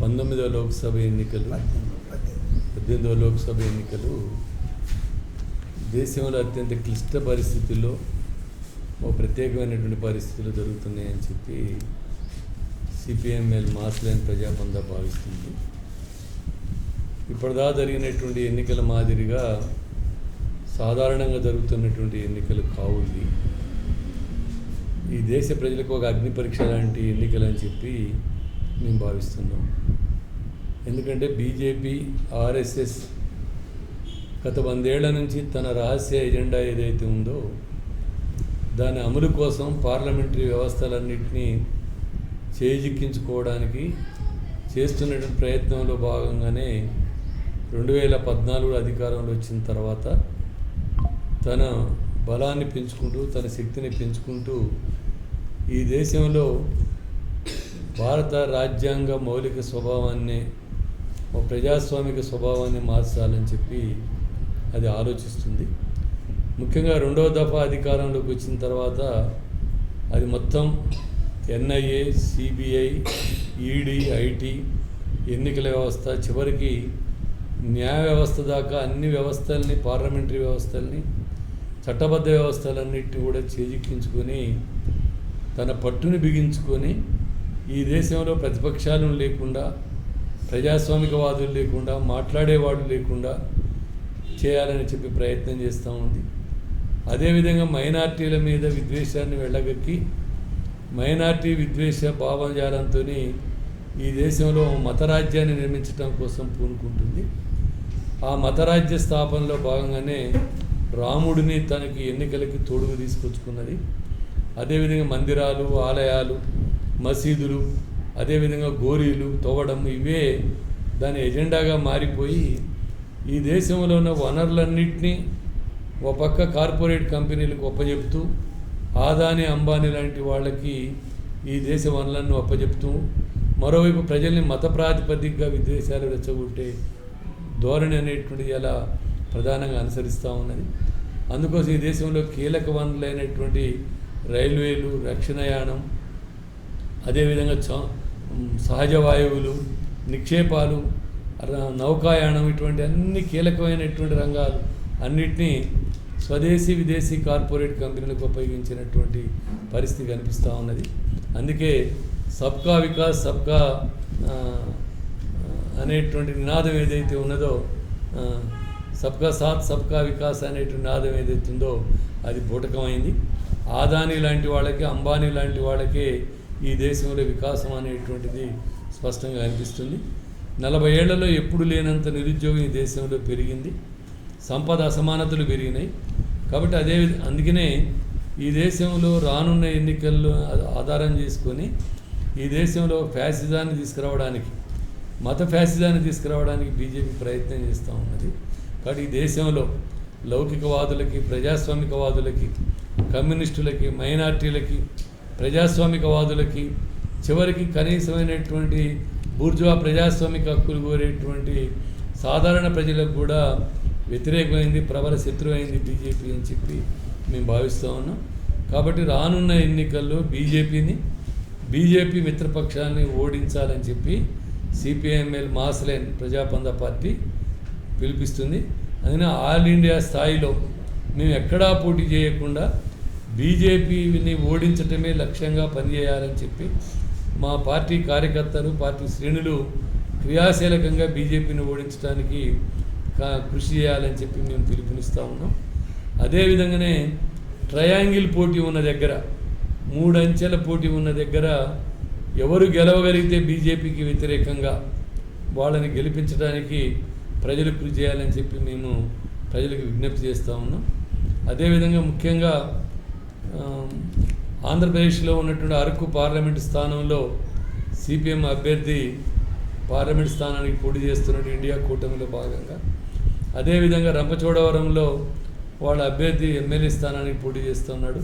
పంతొమ్మిదవ లోక్సభ ఎన్నికలు పద్దెనిమిదవ లోక్సభ ఎన్నికలు దేశంలో అత్యంత క్లిష్ట పరిస్థితుల్లో ఓ ప్రత్యేకమైనటువంటి పరిస్థితులు జరుగుతున్నాయని చెప్పి సిపిఎంఎల్ మాస్లైన్ ప్రజాపంద భావిస్తుంది. ఇప్పటిదా జరిగినటువంటి ఎన్నికల మాదిరిగా సాధారణంగా జరుగుతున్నటువంటి ఎన్నికలు కావు ఈ దేశ ప్రజలకు ఒక అగ్ని పరీక్ష లాంటి ఎన్నికలు అని చెప్పి మేము భావిస్తున్నాం ఎందుకంటే బీజేపీ ఆర్ఎస్ఎస్ గత వందేళ్ళ నుంచి తన రహస్య ఎజెండా ఏదైతే ఉందో దాని అమలు కోసం పార్లమెంటరీ వ్యవస్థలన్నింటినీ చేజిక్కించుకోవడానికి చేస్తున్నటువంటి ప్రయత్నంలో భాగంగానే రెండు వేల పద్నాలుగు అధికారంలో వచ్చిన తర్వాత తన బలాన్ని పెంచుకుంటూ తన శక్తిని పెంచుకుంటూ ఈ దేశంలో భారత రాజ్యాంగ మౌలిక స్వభావాన్ని ప్రజాస్వామిక స్వభావాన్ని మార్చాలని చెప్పి అది ఆలోచిస్తుంది. ముఖ్యంగా రెండవ దఫా అధికారంలోకి వచ్చిన తర్వాత అది మొత్తం ఎన్ఐఏ సిబిఐ ఈడీ ఐటీ ఎన్నికల వ్యవస్థ చివరికి న్యాయ వ్యవస్థ దాకా అన్ని వ్యవస్థల్ని పార్లమెంటరీ వ్యవస్థల్ని చట్టబద్ధ వ్యవస్థలన్నిటిని కూడా చేజిక్కించుకొని తన పట్టుని బిగించుకొని ఈ దేశంలో ప్రతిపక్షాలను లేకుండా ప్రజాస్వామికవాదులు లేకుండా మాట్లాడేవాడు లేకుండా చేయాలని చెప్పి ప్రయత్నం చేస్తూ ఉంది. అదేవిధంగా మైనార్టీల మీద విద్వేషాన్ని వెళ్ళగక్కి మైనార్టీ విద్వేష భావజాలంతో ఈ దేశంలో మతరాజ్యాన్ని నిర్మించడం కోసం పూనుకుంటుంది. ఆ మతరాజ్య స్థాపనలో భాగంగానే రాముడిని తనకి ఎన్నికలకి తోడుగు తీసుకొచ్చుకున్నది. అదేవిధంగా మందిరాలు ఆలయాలు మసీదులు అదేవిధంగా గోరీలు తవ్వడం ఇవే దాని ఎజెండాగా మారిపోయి ఈ దేశంలో ఉన్న వనరులన్నింటినీ ఒక పక్క కార్పొరేట్ కంపెనీలకు ఒప్పజెప్తూ ఆదాని అంబానీ లాంటి వాళ్ళకి ఈ దేశ వనరులను అప్పజెప్తూ మరోవైపు ప్రజల్ని మత ప్రాతిపదికగా విద్వేషాలు రెచ్చగొట్టే ధోరణి అనేటువంటిది అలా ప్రధానంగా అనుసరిస్తూ ఉన్నది. అందుకోసం ఈ దేశంలో కీలక వనరులైనటువంటి రైల్వేలు రక్షణయానం అదేవిధంగా చ- సహజ వాయువులు నిక్షేపాలు నౌకాయానం ఇటువంటి అన్ని కీలకమైనటువంటి రంగాలు అన్నిటినీ స్వదేశీ విదేశీ కార్పొరేట్ కంపెనీలకు ఉపయోగించినటువంటి పరిస్థితి కనిపిస్తూ ఉన్నది. అందుకే సబ్కా వికాస్ సబ్కా అనేటువంటి నినాదం ఏదైతే ఉన్నదో సబ్కా సాత్ సబ్కా వికాస్ అనేటువంటి నినాదం ఏదైతే ఉందో అది బూటకమైంది. ఆదాని లాంటి వాళ్ళకి అంబానీ లాంటి వాళ్ళకే ఈ దేశంలో వికాసం అనేటువంటిది స్పష్టంగా అనిపిస్తుంది నలభై ఏళ్ళలో ఎప్పుడు లేనంత నిరుద్యోగం ఈ దేశంలో పెరిగింది. సంపద అసమానతలు పెరిగినాయి. కాబట్టి అదే అందుకనే ఈ దేశంలో రానున్న ఎన్నికల్లో ఆధారం చేసుకొని ఈ దేశంలో ఫ్యాసిజాన్ని తీసుకురావడానికి మత ఫ్యాసిజాన్ని తీసుకురావడానికి బీజేపీ ప్రయత్నం చేస్తూ ఉన్నది. కాబట్టి ఈ దేశంలో లౌకికవాదులకి ప్రజాస్వామికవాదులకి కమ్యూనిస్టులకి మైనార్టీలకి ప్రజాస్వామికవాదులకి చివరికి కనీసమైనటువంటి బూర్జువా ప్రజాస్వామిక హక్కులు కోరేటువంటి సాధారణ ప్రజలకు కూడా వ్యతిరేకమైంది ప్రబల శత్రువైంది బీజేపీ అని చెప్పి మేము భావిస్తూ ఉన్నాం. కాబట్టి రానున్న ఎన్నికల్లో బీజేపీని బీజేపీ మిత్రపక్షాన్ని ఓడించాలని చెప్పి సిపిఐఎంఎల్ మాస్లైన్ ప్రజాపంద పార్టీ పిలిపిస్తుంది. అందుకని ఆల్ ఇండియా స్థాయిలో మేము ఎక్కడా పోటీ చేయకుండా బీజేపీని ఓడించటమే లక్ష్యంగా పనిచేయాలని చెప్పి మా పార్టీ కార్యకర్తలు పార్టీ శ్రేణులు క్రియాశీలకంగా బీజేపీని ఓడించడానికి కృషి చేయాలని చెప్పి మేము పిలుపునిస్తూ ఉన్నాం. అదేవిధంగానే ట్రయాంగిల్ పోటీ ఉన్న దగ్గర మూడు అంచెల పోటీ ఉన్న దగ్గర ఎవరు గెలవగలిగితే బీజేపీకి వ్యతిరేకంగా వాళ్ళని గెలిపించడానికి ప్రజలు కృషి చేయాలని చెప్పి మేము ప్రజలకు విజ్ఞప్తి చేస్తూ ఉన్నాం. అదేవిధంగా ముఖ్యంగా ఆంధ్రప్రదేశ్లో ఉన్నటువంటి అరకు పార్లమెంట్ స్థానంలో సిపిఎం అభ్యర్థి పార్లమెంట్ స్థానానికి పోటీ చేస్తున్నట్టు ఇండియా కూటమిలో భాగంగా. అదేవిధంగా రంపచోడవరంలో వాళ్ళ అభ్యర్థి ఎమ్మెల్యే స్థానానికి పోటీ చేస్తున్నాడు.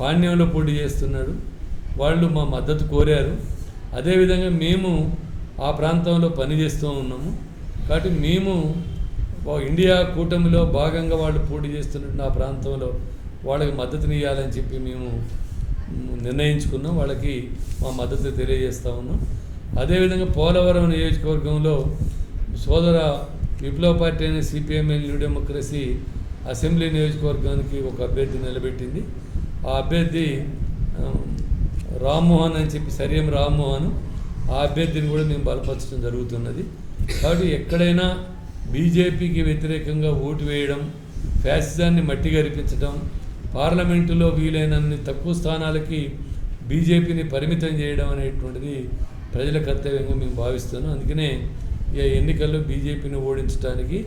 పాణ్యంలో పోటీ చేస్తున్నాడు. వాళ్ళు మా మద్దతు కోరారు. అదేవిధంగా మేము ఆ ప్రాంతంలో పనిచేస్తూ ఉన్నాము. కాబట్టి మేము ఇండియా కూటమిలో భాగంగా వాళ్ళు పోటీ చేస్తున్నట్టు ఆ ప్రాంతంలో వాళ్ళకి మద్దతునివ్వాలని చెప్పి మేము నిర్ణయించుకున్నాం. వాళ్ళకి మా మద్దతు తెలియజేస్తూ ఉన్నాం. అదేవిధంగా పోలవరం నియోజకవర్గంలో సోదర విప్లవ పార్టీ అనే సిపిఎంఎల్ న్యూ డెమోక్రసీ అసెంబ్లీ నియోజకవర్గానికి ఒక అభ్యర్థి నిలబెట్టింది. ఆ అభ్యర్థి రామ్మోహన్ అని చెప్పి సరియం రామ్మోహన్. ఆ అభ్యర్థిని కూడా మేము బలపరచడం జరుగుతున్నది. కాబట్టి ఎక్కడైనా బీజేపీకి వ్యతిరేకంగా ఓటు వేయడం ఫ్యాసిజాన్ని మట్టి గరిపించడం పార్లమెంటులో వీలైనన్ని తక్కువ స్థానాలకి బీజేపీని పరిమితం చేయడం అనేటువంటిది ప్రజల కర్తవ్యంగా మేము భావిస్తున్నాం. అందుకనే ఈ ఎన్నికల్లో బీజేపీని ఓడించడానికి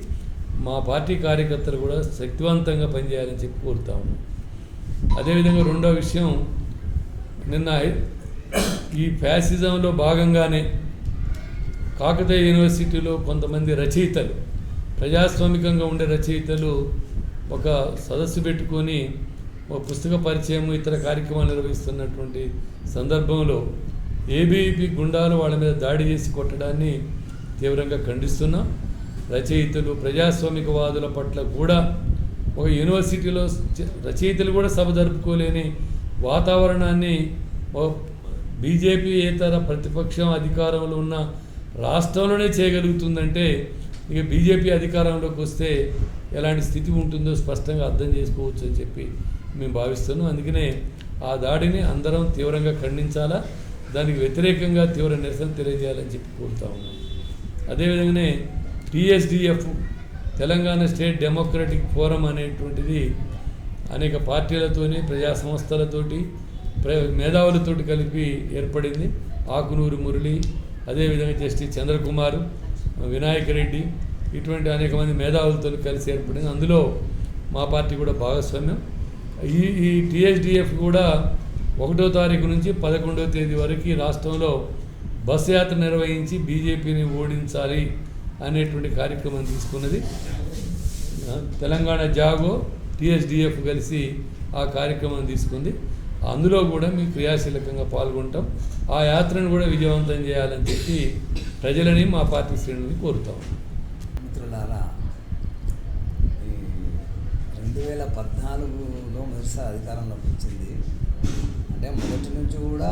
మా పార్టీ కార్యకర్తలు కూడా శక్తివంతంగా పనిచేయాలని చెప్పి కోరుతాము అదేవిధంగా రెండో విషయం నిన్న ఈ ఫ్యాసిజంలో భాగంగానే కాకతీయ యూనివర్సిటీలో కొంతమంది రచయితలు ప్రజాస్వామికంగా ఉండే రచయితలు ఒక సదస్సు పెట్టుకొని ఒక పుస్తక పరిచయం ఇతర కార్యక్రమాలు నిర్వహిస్తున్నటువంటి సందర్భంలో ఏబీపీ గుండాలు వాళ్ళ మీద దాడి చేసి కొట్టడాన్ని తీవ్రంగా ఖండిస్తున్నాం. రచయితలు ప్రజాస్వామికవాదుల పట్ల కూడా ఒక యూనివర్సిటీలో రచయితలు కూడా సభ జరుపుకోలేని వాతావరణాన్ని ఓ బీజేపీ ఏతర ప్రతిపక్షం అధికారంలో ఉన్న రాష్ట్రంలోనే చేయగలుగుతుందంటే ఇక బీజేపీ అధికారంలోకి వస్తే ఎలాంటి స్థితి ఉంటుందో స్పష్టంగా అర్థం చేసుకోవచ్చు అని చెప్పి మేము భావిస్తున్నాం. అందుకనే ఆ దాడిని అందరం తీవ్రంగా ఖండించాలా? దానికి వ్యతిరేకంగా తీవ్ర నిరసన తెలియజేయాలని చెప్పి కోరుతా ఉన్నాం. అదేవిధంగానే TSDF Telangana state democratic forum అనేటువంటిది అనేక పార్టీలతోని ప్రజా సంస్థలతోటి ప్ర మేధావులతోటి కలిపి ఏర్పడింది. ఆకునూరు మురళి అదేవిధంగా జస్టిస్ చంద్రకుమార్ వినాయక రెడ్డి ఇటువంటి అనేక మంది మేధావులతో కలిసి ఏర్పడింది. అందులో మా పార్టీ కూడా భాగస్వామ్యం. ఈ ఈ టీఎస్డిఎఫ్ కూడా ఒకటో తారీఖు నుంచి పదకొండవ తేదీ వరకు రాష్ట్రంలో బస్ యాత్ర నిర్వహించి బీజేపీని ఓడించాలి అనేటువంటి కార్యక్రమం తీసుకున్నది. తెలంగాణ జాగో టీఎస్డిఎఫ్ కలిసి ఆ కార్యక్రమం తీసుకుంది. అందులో కూడా మేము క్రియాశీలకంగా పాల్గొంటాం. ఆ యాత్రను కూడా విజయవంతం చేయాలని చెప్పి ప్రజలని మా పార్టీ శ్రేణులని కోరుతాం. మిత్రులారా రెండు వేల పద్నాలుగులో మొదటిసారి అధికారంలోకి వచ్చింది. అంటే మొదటి నుంచి కూడా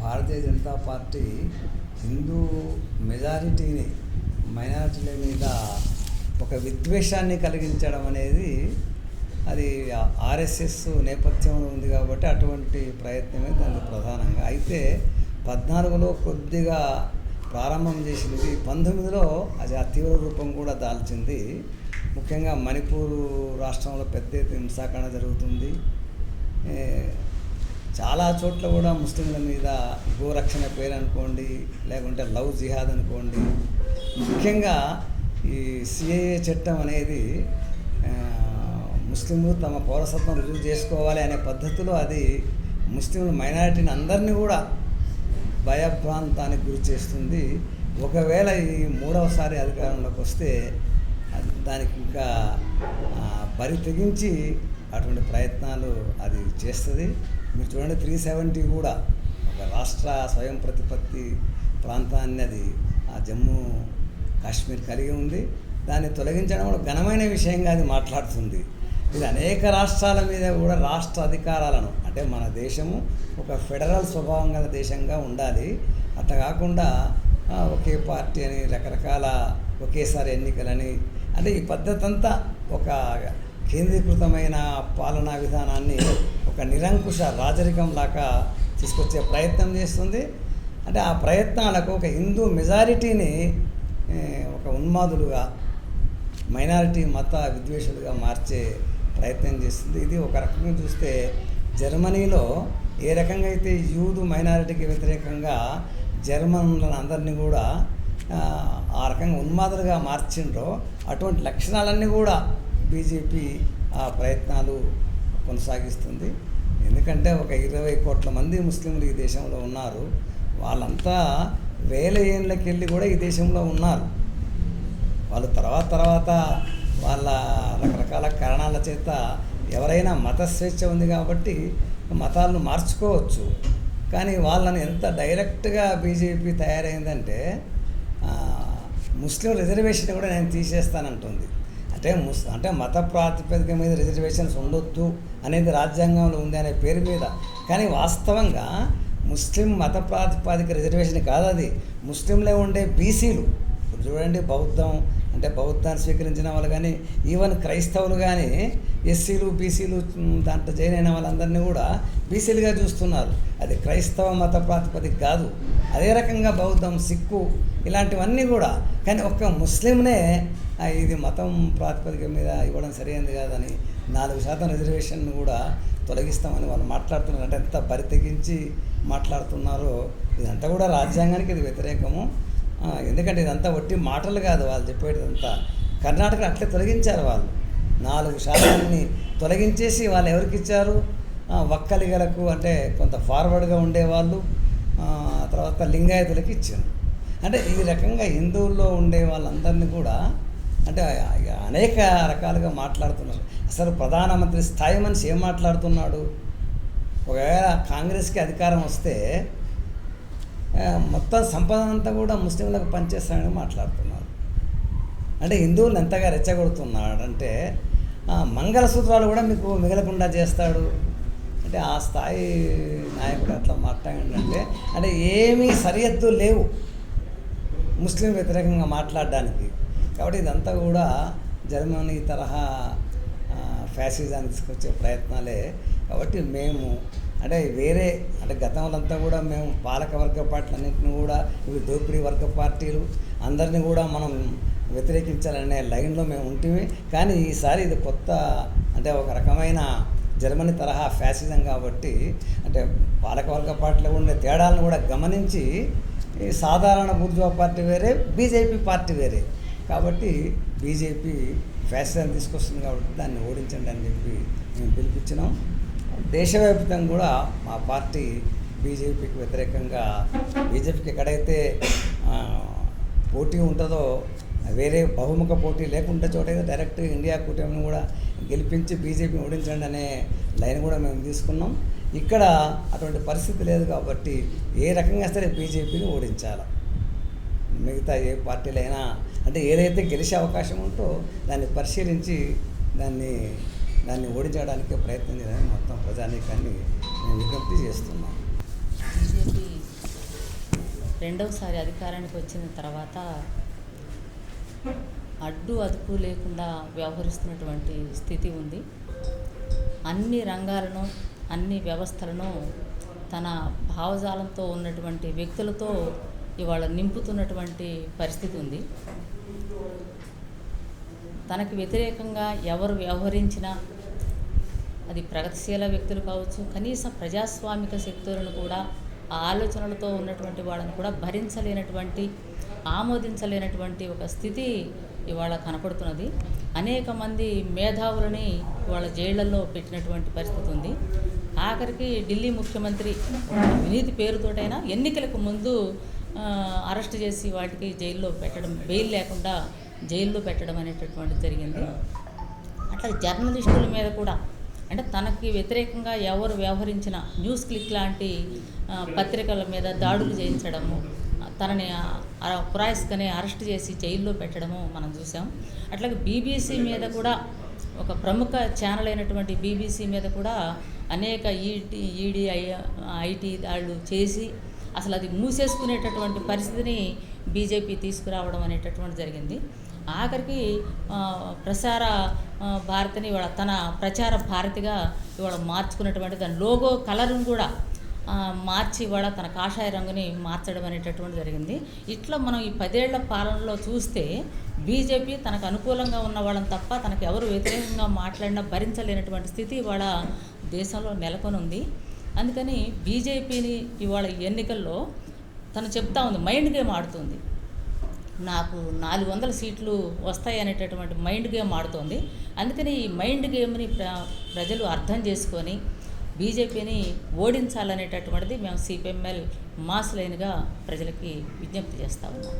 భారతీయ జనతా పార్టీ హిందూ మెజారిటీని మైనారిటీల మీద ఒక విద్వేషాన్ని కలిగించడం అనేది అది ఆర్ఎస్ఎస్ నేపథ్యంలో ఉంది కాబట్టి అటువంటి ప్రయత్నమే దానికి ప్రధానంగా. అయితే పద్నాలుగులో కొద్దిగా ప్రారంభం చేసింది. పంతొమ్మిదిలో అది అతీవ్ర రూపం కూడా దాల్చింది. ముఖ్యంగా మణిపూర్ రాష్ట్రంలో పెద్ద ఎత్తున హింసాకాండ జరుగుతుంది. చాలా చోట్ల కూడా ముస్లింల మీద గోరక్షణ పేరు అనుకోండి లేకుంటే లవ్ జిహాద్ అనుకోండి. ముఖ్యంగా ఈ సిఏఏ చట్టం అనేది ముస్లింలు తమ పౌరసత్వం రుజువు చేసుకోవాలి అనే పద్ధతిలో అది ముస్లింలు మైనారిటీని అందరినీ కూడా భయభ్రాంతానికి గురి చేస్తుంది. ఒకవేళ ఈ మూడవసారి అధికారంలోకి వస్తే దానికి ఇంకా బరి తెగించి అటువంటి ప్రయత్నాలు అది చేస్తుంది. మీరు చూడండి త్రీ సెవెంటీ కూడా ఒక రాష్ట్ర స్వయం ప్రతిపత్తి ప్రాంతాన్ని అది ఆ జమ్మూ కాశ్మీర్ కలిగి ఉంది. దాన్ని తొలగించడం కూడా ఘనమైన విషయంగా అది మాట్లాడుతుంది. ఇది అనేక రాష్ట్రాల మీద కూడా రాష్ట్ర అధికారాలను అంటే మన దేశము ఒక ఫెడరల్ స్వభావం గల దేశంగా ఉండాలి. అట్లా కాకుండా ఒకే పార్టీ అని రకరకాల ఒకేసారి ఎన్నికలని అంటే ఈ పద్ధతి అంతా ఒక కేంద్రీకృతమైన పాలనా విధానాన్ని ఒక నిరంకుశ రాజరికం లాగా తీసుకొచ్చే ప్రయత్నం చేస్తుంది. అంటే ఆ ప్రయత్నాలకు ఒక హిందూ మెజారిటీని ఒక ఉన్మాదులుగా మైనారిటీ మత విద్వేషులుగా మార్చే ప్రయత్నం చేస్తుంది. ఇది ఒక రకంగా చూస్తే జర్మనీలో ఏ రకంగా అయితే యూదు మైనారిటీకి వ్యతిరేకంగా జర్మన్లను అందరినీ కూడా ఆ రకంగా ఉన్మాదులుగా మార్చిండ్రో అటువంటి లక్షణాలన్నీ కూడా బీజేపీ ఆ ప్రయత్నాలు కొనసాగిస్తుంది. ఎందుకంటే ఒక ఇరవై కోట్ల మంది ముస్లింలు ఈ దేశంలో ఉన్నారు. వాళ్ళంతా వేల ఏళ్ళకి వెళ్ళి కూడా ఈ దేశంలో ఉన్నారు. వాళ్ళు తర్వాత తర్వాత వాళ్ళ రకరకాల కారణాల చేత ఎవరైనా మత స్వేచ్ఛ ఉంది కాబట్టి మతాలను మార్చుకోవచ్చు. కానీ వాళ్ళని ఎంత డైరెక్ట్గా బీజేపీ తయారైందంటే ముస్లిం రిజర్వేషన్ కూడా నేను తీసేస్తానంటుంది. అంటే ముస్ అంటే మత ప్రాతిపదిక మీద రిజర్వేషన్స్ ఉండొద్దు అనేది రాజ్యాంగంలో ఉంది అనే పేరు మీద. కానీ వాస్తవంగా ముస్లిం మత ప్రాతిపాదిక రిజర్వేషన్ కాదు అది. ముస్లింలో ఉండే బీసీలు ఇప్పుడు చూడండి బౌద్ధం అంటే బౌద్ధాన్ని స్వీకరించిన వాళ్ళు కానీ ఈవెన్ క్రైస్తవులు కానీ ఎస్సీలు బీసీలు దాంట్లో జాయిన్ అయిన వాళ్ళందరినీ కూడా బీసీలుగా చూస్తున్నారు. అది క్రైస్తవ మత ప్రాతిపదిక కాదు. అదే రకంగా బౌద్ధం సిక్కు ఇలాంటివన్నీ కూడా కానీ ఒక్క ముస్లింనే ఇది మతం ప్రాతిపదిక మీద ఇవ్వడం సరైనది కాదని నాలుగు శాతం రిజర్వేషన్ కూడా తొలగిస్తామని వాళ్ళు మాట్లాడుతున్నారు. అంటే ఎంత పరితెగించి మాట్లాడుతున్నారో ఇదంతా కూడా రాజ్యాంగానికి ఇది వ్యతిరేకము. ఎందుకంటే ఇదంతా ఒట్టి మాటలు కాదు వాళ్ళు చెప్పేటిదంతా. కర్ణాటక అట్లే తొలగించారు వాళ్ళు. నాలుగు శాతాన్ని తొలగించేసి వాళ్ళు ఎవరికి ఇచ్చారు? వక్కలిగలకు అంటే కొంత ఫార్వర్డ్గా ఉండేవాళ్ళు. తర్వాత లింగాయతులకి ఇచ్చారు. అంటే ఈ రకంగా హిందువుల్లో ఉండే వాళ్ళందరినీ కూడా అంటే అనేక రకాలుగా మాట్లాడుతున్నారు. అసలు ప్రధానమంత్రి స్థాయి మనిషి ఏం మాట్లాడుతున్నాడు? ఒకవేళ కాంగ్రెస్కి అధికారం వస్తే మొత్తం సంపద అంతా కూడా ముస్లింలకు పనిచేస్తానని మాట్లాడుతున్నారు. అంటే హిందువులు ఎంతగా రెచ్చగొడుతున్నాడు అంటే ఆ, మంగళసూత్రాలు కూడా మీకు మిగలకుండా చేస్తాడు. అంటే ఆ స్థాయి నాయకుడు అట్లా మాట్లాడంటే అంటే ఏమీ సరిహద్దు లేవు ముస్లిం వ్యతిరేకంగా మాట్లాడడానికి. కాబట్టి ఇదంతా కూడా జర్మనీ తరహా ఆ, ఫ్యాసిజాన్ని తీసుకొచ్చే ప్రయత్నాలే. కాబట్టి మేము అంటే వేరే అంటే గతంలో అంతా కూడా మేము పాలక వర్గ పార్టీలన్నింటినీ కూడా ఇవి దోపిడీ వర్గ పార్టీలు అందరినీ కూడా మనం వ్యతిరేకించాలనే లైన్లో మేము ఉంటివి కానీ ఈసారి ఇది కొత్త అంటే ఒక రకమైన జర్మనీ తరహా ఫ్యాసిజం కాబట్టి అంటే పాలకవర్గ పార్టీలో ఉండే తేడాలను కూడా గమనించి ఈ సాధారణ బుర్జువా పార్టీ వేరే బీజేపీ పార్టీ వేరే. కాబట్టి బీజేపీ ఫ్యాసిజం తీసుకొస్తుంది కాబట్టి దాన్ని ఓడించండి అని చెప్పి మేము పిలిపించినాం. దేశవ్యాప్తంగా కూడా మా పార్టీ బీజేపీకి వ్యతిరేకంగా బీజేపీకి ఎక్కడైతే పోటీ ఉంటుందో వేరే బహుముఖ పోటీ లేకుండా చోటైతే డైరెక్ట్ ఇండియా కూటమిని కూడా గెలిపించి బీజేపీని ఓడించండి అనే లైన్ కూడా మేము తీసుకున్నాం. ఇక్కడ అటువంటి పరిస్థితి లేదు కాబట్టి ఏ రకంగా సరే బీజేపీని ఓడించాలి. మిగతా ఏ పార్టీలైనా అంటే ఏదైతే గెలిచే అవకాశం ఉంటో దాన్ని పరిశీలించి దాన్ని దాన్ని ఓడించడానికి ప్రయత్నం చేయాలని మొత్తం ప్రజానీకాన్ని మేము విజ్ఞప్తి చేస్తున్నాం. బీజేపీ రెండవసారి అధికారానికి వచ్చిన తర్వాత అడ్డు అదుపు లేకుండా వ్యవహరిస్తున్నటువంటి స్థితి ఉంది. అన్ని రంగాలను అన్ని వ్యవస్థలను తన భావజాలంతో ఉన్నటువంటి వ్యక్తులతో ఇవాళ నింపుతున్నటువంటి పరిస్థితి ఉంది. తనకి వ్యతిరేకంగా ఎవరు వ్యవహరించినా అది ప్రగతిశీల వ్యక్తులు కావచ్చు కనీసం ప్రజాస్వామిక శక్తులను కూడా ఆ ఆలోచనలతో ఉన్నటువంటి వాళ్ళని కూడా భరించలేనటువంటి ఆమోదించలేనటువంటి ఒక స్థితి ఇవాళ కనపడుతున్నది. అనేక మంది మేధావులని ఇవాళ జైళ్ళలో పెట్టినటువంటి పరిస్థితి ఉంది. ఆఖరికి ఢిల్లీ ముఖ్యమంత్రి వినీతి పేరుతోటైనా ఎన్నికలకు ముందు అరెస్ట్ చేసి వాటికి జైల్లో పెట్టడం బెయిల్ లేకుండా జైల్లో పెట్టడం అనేటటువంటిది జరిగింది. అట్లా జర్నలిస్టుల మీద కూడా అంటే తనకి వ్యతిరేకంగా ఎవరు వ్యవహరించిన న్యూస్ క్లిక్ లాంటి పత్రికల మీద దాడులు చేయించడము తనని పురాయిస్కని అరెస్ట్ చేసి జైల్లో పెట్టడము మనం చూసాం. అట్లాగే బీబీసీ మీద కూడా ఒక ప్రముఖ ఛానల్ అయినటువంటి బీబీసీ మీద కూడా అనేక ఈటీ ఈడీ ఐటీ దాడులు చేసి అసలు అది మూసేసుకునేటటువంటి పరిస్థితిని బీజేపీ తీసుకురావడం అనేటటువంటి జరిగింది. ఆఖరికి ప్రసార భారతిని ఇవాళ తన ప్రచార భారతిగా ఇవాళ మార్చుకున్నటువంటి దాని లోగో కలర్ను కూడా మార్చి ఇవాళ తన కాషాయ రంగుని మార్చడం అనేటటువంటి జరిగింది. ఇట్లా మనం ఈ పదేళ్ళ పాలనలో చూస్తే బీజేపీ తనకు అనుకూలంగా ఉన్న వాళ్ళని తప్ప తనకు ఎవరు వ్యతిరేకంగా మాట్లాడినా భరించలేనటువంటి స్థితి ఇవాళ దేశంలో నెలకొని ఉంది అందుకని బీజేపీని ఇవాళ ఈ ఎన్నికల్లో తను చెప్తా ఉంది మైండ్ గేమ్ ఆడుతుంది. నాకు నాలుగు వందల సీట్లు వస్తాయి అనేటటువంటి మైండ్ గేమ్ ఆడుతోంది. అందుకని ఈ మైండ్ గేమ్ని ప్ర ప్రజలు అర్థం చేసుకొని బీజేపీని ఓడించాలనేటటువంటిది మేము సిపిఎంఎల్ మాస్ లైన్గా ప్రజలకి విజ్ఞప్తి చేస్తా ఉన్నాం.